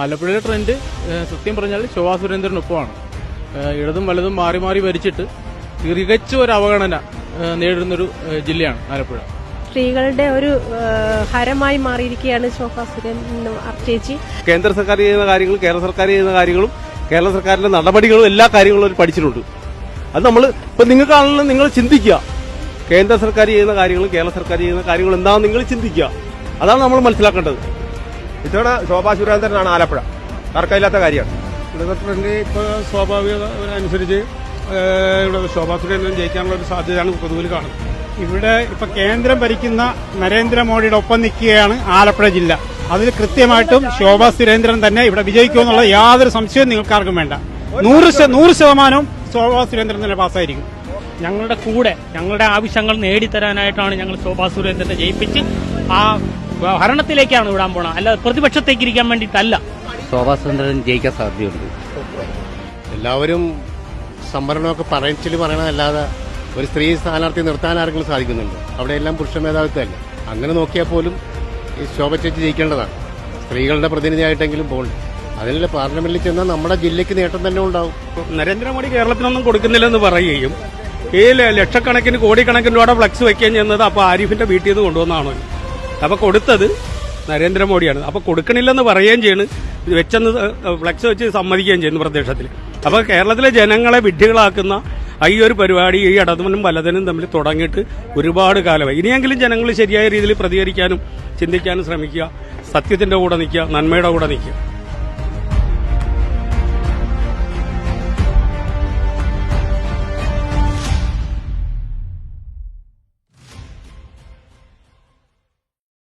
ആലപ്പുഴയിലെ ട്രെൻഡ് സത്യം പറഞ്ഞാൽ ശോഭാ സുരേന്ദ്രനൊപ്പമാണ്. ഇടതും വലതും മാറി മാറി ഭരിച്ചിട്ട് തികച്ച ഒരു അവഗണന നേടുന്നൊരു നേരിടുന്നൊരു ജില്ലയാണ് ആലപ്പുഴ. സ്ത്രീകളുടെ ഒരു ഹരമായി മാറിയിരിക്കുകയാണ് ശോഭാ സുരേന്ദ്രൻ ചേച്ചി കേന്ദ്ര സർക്കാർ ചെയ്യുന്ന കാര്യങ്ങളും കേരള സർക്കാർ ചെയ്യുന്ന കാര്യങ്ങളും കേരള സർക്കാരിന്റെ നടപടികളും എല്ലാ കാര്യങ്ങളും അവർ പഠിച്ചിട്ടുണ്ട്. അത് നമ്മൾ ഇപ്പൊ നിങ്ങൾക്കാണല്ലോ നിങ്ങൾ ചിന്തിക്കുക. കേന്ദ്ര സർക്കാർ ചെയ്യുന്ന കാര്യങ്ങളും കേരള സർക്കാർ ചെയ്യുന്ന കാര്യങ്ങളും എന്താണെന്ന് നിങ്ങൾ ചിന്തിക്കുക. അതാണ് നമ്മൾ മനസ്സിലാക്കേണ്ടത്. ഇത്തവണ ശോഭാ സുരേന്ദ്രനാണ് ആലപ്പുഴ. തർക്കമില്ലാത്ത കാര്യമാണ്. ഇവിടുത്തെ ട്രെൻഡ് ഇപ്പോൾ സ്വാഭാവികത അനുസരിച്ച് ഇവിടെ ശോഭാ സുരേന്ദ്രൻ ജയിക്കാനുള്ള ഒരു സാധ്യതയാണ് പൊതുവിൽ കാണുന്നത്. ഇവിടെ ഇപ്പൊ കേന്ദ്രം ഭരിക്കുന്ന നരേന്ദ്രമോദിയുടെ ഒപ്പം നിൽക്കുകയാണ് ആലപ്പുഴ ജില്ല. അതിൽ കൃത്യമായിട്ടും ശോഭാ സുരേന്ദ്രൻ തന്നെ ഇവിടെ വിജയിക്കുമെന്നുള്ള യാതൊരു സംശയവും നിങ്ങൾക്കാർക്കും വേണ്ട. നൂറ് നൂറ് ശതമാനവും ശോഭാ സുരേന്ദ്രൻ തന്നെ പാസ്സായിരിക്കും. ഞങ്ങളുടെ കൂടെ ഞങ്ങളുടെ ആവശ്യങ്ങൾ നേടിത്തരാനായിട്ടാണ് ഞങ്ങൾ ശോഭാ സുരേന്ദ്രനെ ജയിപ്പിച്ച് ആ ഭരണത്തിലേക്കാണ് വിടാൻ പോണത് അല്ല പ്രതിപക്ഷത്തേക്ക് ഇരിക്കാൻ വേണ്ടിയിട്ടല്ല. ശോഭാ ജയിക്കാൻ സാധ്യതയുണ്ട്. എല്ലാവരും സംവരണമൊക്കെ പറയച്ചിൽ പറയണതല്ലാതെ ഒരു സ്ത്രീ സ്ഥാനാർത്ഥി നിർത്താൻ ആർക്കും സാധിക്കുന്നുണ്ട്? അവിടെ എല്ലാം പുരുഷ മേധാവിത്വമല്ല? അങ്ങനെ നോക്കിയാൽ പോലും ഈ ശോഭ ചേച്ചി ജയിക്കേണ്ടതാണ്. സ്ത്രീകളുടെ പ്രതിനിധിയായിട്ടെങ്കിലും പോകണം. അതിനുള്ള പാർലമെന്റിൽ ചെന്നാൽ നമ്മുടെ ജില്ലയ്ക്ക് നേട്ടം തന്നെ ഉണ്ടാവും. നരേന്ദ്രമോദി കേരളത്തിനൊന്നും കൊടുക്കുന്നില്ലെന്ന് പറയുകയും ഈ ലക്ഷക്കണക്കിന് കോടിക്കണക്കിന് രൂപയുടെ ഫ്ലക്സ് വെക്കുകയും ചെയ്യുന്നത് അപ്പൊ ആരിഫിന്റെ വീട്ടിൽ നിന്ന് കൊണ്ടുവന്നാണോ? അപ്പൊ കൊടുത്തത് നരേന്ദ്രമോദിയാണ്. അപ്പൊ കൊടുക്കണില്ലെന്ന് പറയുകയും ചെയ്യണ്. വെച്ചെന്ന് ഫ്ലക്സ് വെച്ച് സമ്മതിക്കുകയും ചെയ്യുന്നു പ്രത്യക്ഷത്തിൽ അപ്പൊ കേരളത്തിലെ ജനങ്ങളെ വിഡ്ഢികളാക്കുന്ന ഈ ഒരു പരിപാടി ഈ ഇടതുമനും വലതനും തമ്മിൽ തുടങ്ങിയിട്ട് ഒരുപാട് കാലമായി. ഇനിയെങ്കിലും ജനങ്ങൾ ശരിയായ രീതിയിൽ പ്രതികരിക്കാനും ചിന്തിക്കാനും ശ്രമിക്കുക. സത്യത്തിന്റെ കൂടെ നിൽക്കുക നന്മയുടെ കൂടെ നിൽക്കുക.